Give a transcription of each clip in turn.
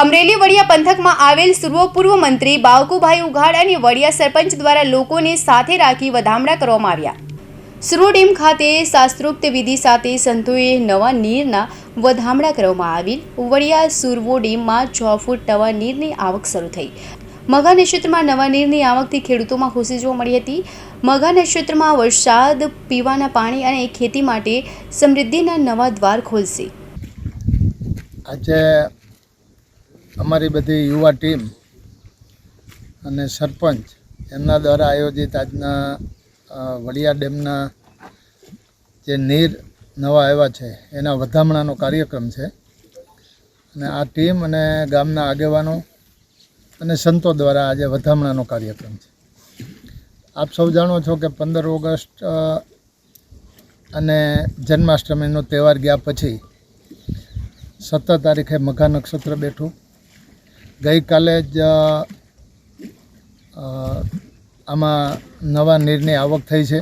અમરેલી વડિયા પંથકમાં આવેલ પૂર્વ મંત્રી બાવકુભાઈ ઉઘાડ અને વડિયા સરપંચ દ્વારા લોકોને સાથે રાખી વધામણા કરવામાં આવ્યા. સુરો ડેમ ખાતે શાસ્ત્રોક્ત વિધિ સાથે સંતોએ નવા નીરના વધામણા કરવામાં આવેલ. વડિયા સુરવો ડેમમાં છ ફૂટ નવા નીરની આવક શરૂ થઈ. મઘા નક્ષત્રમાં નવા નીરની આવકથી ખેડૂતોમાં ખુશી જોવા મળી હતી. મઘા નક્ષત્રમાં વરસાદ, પીવાના પાણી અને ખેતી માટે સમૃદ્ધિના નવા દ્વાર ખોલશે. આજે અમારી બધી યુવા ટીમ અને સરપંચ એમના દ્વારા આયોજિત આજના વડિયા ડેમના જે નીર નવા આવ્યા છે, એના વધામણાનો કાર્યક્રમ છે. અને આ ટીમ અને ગામના આગેવાનો અને સંતો દ્વારા આજે વધામણાનો કાર્યક્રમ છે. આપ સૌ જાણો છો કે પંદર ઓગસ્ટ અને જન્માષ્ટમીનો તહેવાર ગયા પછી સત્તર તારીખે મઘા નક્ષત્ર બેઠું. ગઈકાલે જ આમાં નવા નીરની આવક થઈ છે.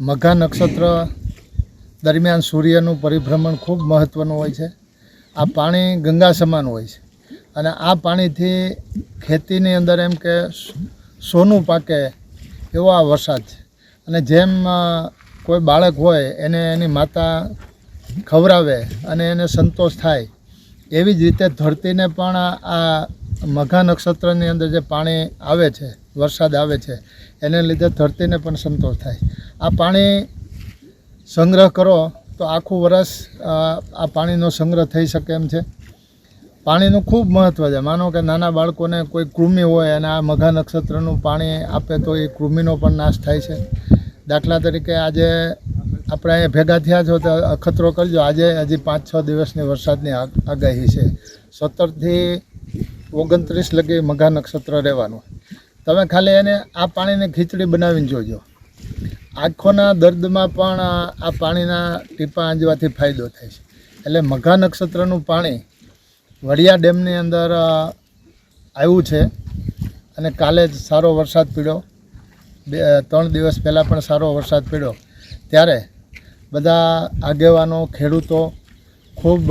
મઘા નક્ષત્ર દરમિયાન સૂર્યનું પરિભ્રમણ ખૂબ મહત્ત્વનું હોય છે. આ પાણી ગંગા સમાન હોય છે. અને આ પાણીથી ખેતીની અંદર એમ કે સોનું પાકે એવો આ વરસાદ છે. અને જેમ કોઈ બાળક હોય એને એની માતા ખવડાવે અને એને સંતોષ થાય એવી જ રીતે ધરતીને પણ આ મઘા નક્ષત્રની અંદર જે પાણી આવે છે, વરસાદ આવે છે, એને લીધે ધરતીને પણ સંતોષ થાય. આ પાણી સંગ્રહ કરો તો આખું વરસ, આ પાણીનો સંગ્રહ થઈ શકે એમ છે. પાણીનું ખૂબ મહત્ત્વ છે. માનો કે નાના બાળકોને કોઈ કૃમિ હોય અને આ મઘા નક્ષત્રનું પાણી આપે તો એ કૃમિનો પણ નાશ થાય છે. દાખલા તરીકે આજે આપણે અહીંયા ભેગા થયા છો તો અખતરો કરજો. આજે હજી પાંચ છ દિવસની વરસાદની આગ- આગાહી છે. સત્તરથી ઓગણત્રીસ લગી મઘા નક્ષત્ર રહેવાનું. તમે ખાલી એને આ પાણીની ખીચડી બનાવીને જોજો. આંખોના દર્દમાં પણ આ પાણીના ટીપા આંજવાથી ફાયદો થાય છે. એટલે મઘા નક્ષત્રનું પાણી વડિયા ડેમની અંદર આવ્યું છે અને કાલે જ સારો વરસાદ પીડ્યો. બે ત્રણ દિવસ પહેલાં પણ સારો વરસાદ પડ્યો. ત્યારે બધા આગેવાનો, ખેડૂતો ખૂબ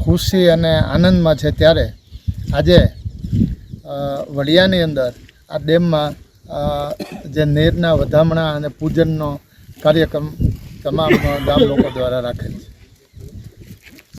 ખુશી અને આનંદમાં છે ત્યારે આજે વડિયાની અંદર આ ડેમમાં જે નીરના વધામણા અને પૂજનનો કાર્યક્રમ તમામ ગામ લોકો દ્વારા રાખેલ છે.